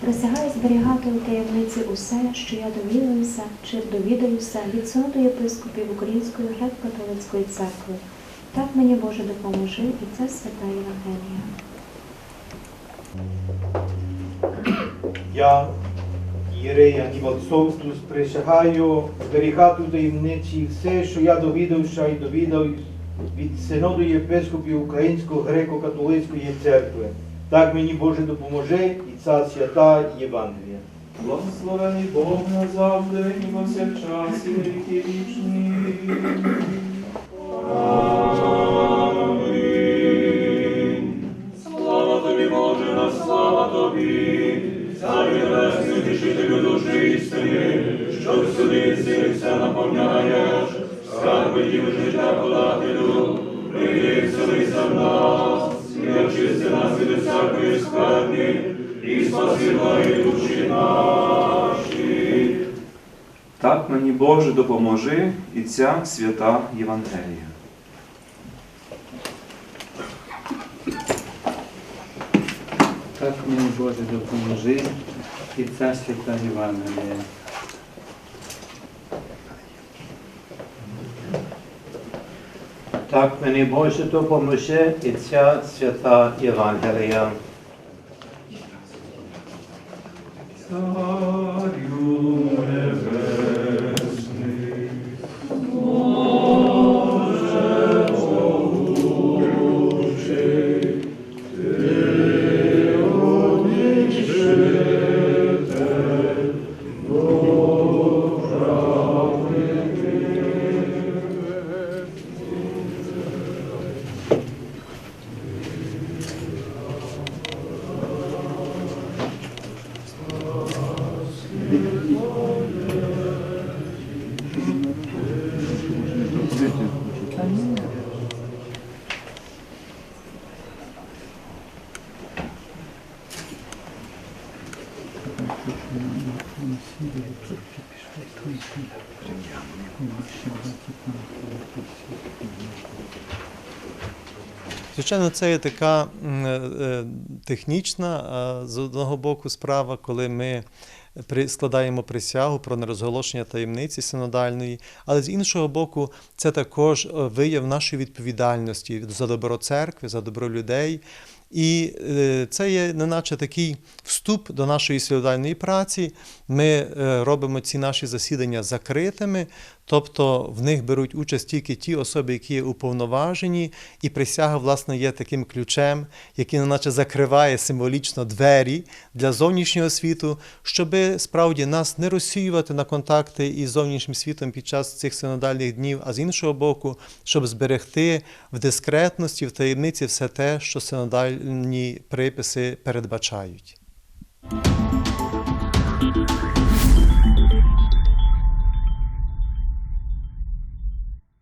Присягаю зберігати у таємниці усе, що я довідаюся чи довідаюся від синоду єпископів Української греко-католицької церкви. Так мені Боже допоможи, і це свята Євангелія. Я, Єрей Анівал присягаю зберігати у таємниці все, що я довідався і довідав від синоду єпископів Української греко-католицької церкви. Так мені Боже допоможе і ця свята Євангелія. Благословений Бог назавжди і повсякчас і на віки вічні. Амінь. Слава тобі, Боже, на слава тобі, Царю небесний, тішителю душі істини, що всюди все наповняєш, скарби дів життя подателю, прийди в нас, і очисти нас від всякої скарбі, і спаси благі душі наші. Так мені Боже допоможи і ця свята Євангелія. Так мені Боже допоможи і ця свята Євангелія. Так мені Боже допоможе і ця свята Євангелія. Царю Звичайно, це є така е, технічна з одного боку справа, коли ми складаємо присягу про нерозголошення таємниці синодальної, але з іншого боку, це також е, вияв нашої відповідальності за добро церкви, за добро людей. І е, це є неначе такий вступ до нашої синодальної праці. Ми е, робимо ці наші засідання закритими, тобто в них беруть участь тільки ті особи, які є уповноважені, і присяга, власне, є таким ключем, який неначе закриває символічно двері для зовнішнього світу, щоб справді нас не розсіювати на контакти із зовнішнім світом під час цих синодальних днів, а з іншого боку, щоб зберегти в дискретності, в таємниці все те, що синодальні приписи передбачають.